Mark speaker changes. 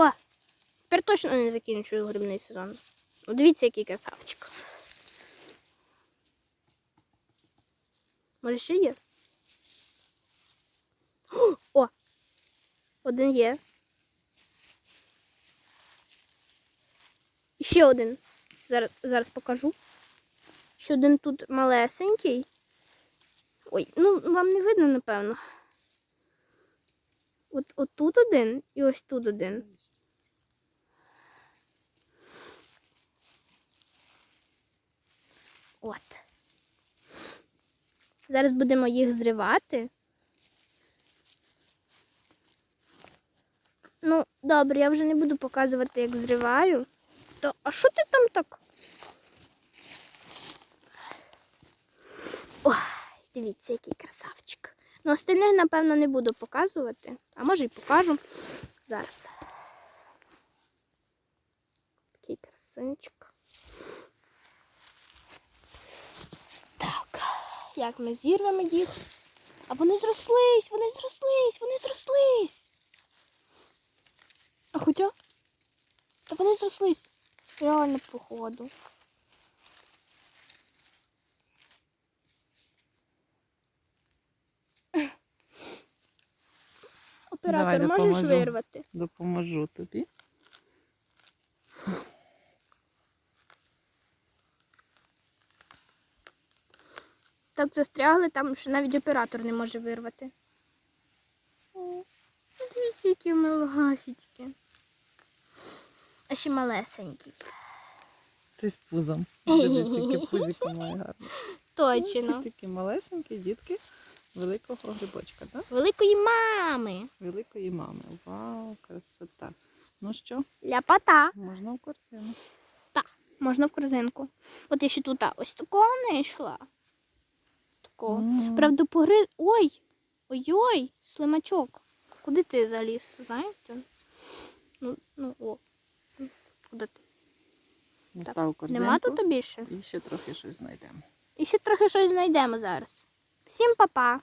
Speaker 1: О! Тепер точно не закінчую грибний сезон. Ну, дивіться, який красавчик. Може ще є? О! Один є. І ще один. Зараз, зараз покажу. Ще один тут малесенький. Ой, ну вам не видно, напевно. От, от тут один і ось тут один. От. Зараз будемо їх зривати. Ну, добре, я вже не буду показувати, як зриваю. То, а що ти там так? Ой, дивіться, який красавчик. Ну, остальних, напевно, не буду показувати. А може і покажу. Зараз. Такий красунчик. Так, як ми зірвемо їх? А вони зрослись, вони зрослись, вони зрослись. А хоча? Та вони зрослись. Реально, походу. Оператор,
Speaker 2: Давай
Speaker 1: можеш
Speaker 2: допоможу.
Speaker 1: вирвати?
Speaker 2: Допоможу тобі.
Speaker 1: Так застрягли там, що навіть оператор не може вирвати. О, ну дивіться, які милогасічки. А ще малесенький.
Speaker 2: Це з пузом. Дивись, яке пузико має гарне. Ну, Всі такі малесенькі дітки великого грибочка, так?
Speaker 1: Великої мами.
Speaker 2: Великої мами. Вау, красота. Ну що,
Speaker 1: Ляпота.
Speaker 2: можна в корзину.
Speaker 1: Можна в корзинку. От я ще тут ось такого не йшла.
Speaker 2: Mm.
Speaker 1: Правда, погриз. Ой! Ой-ой, слимачок. Куди ти заліз, знаєте? Ну, ну о. Куди ти?
Speaker 2: Став корзинку.
Speaker 1: Нема тут більше?
Speaker 2: І ще трохи щось знайдемо.
Speaker 1: І ще трохи щось знайдемо зараз. Всім па-па!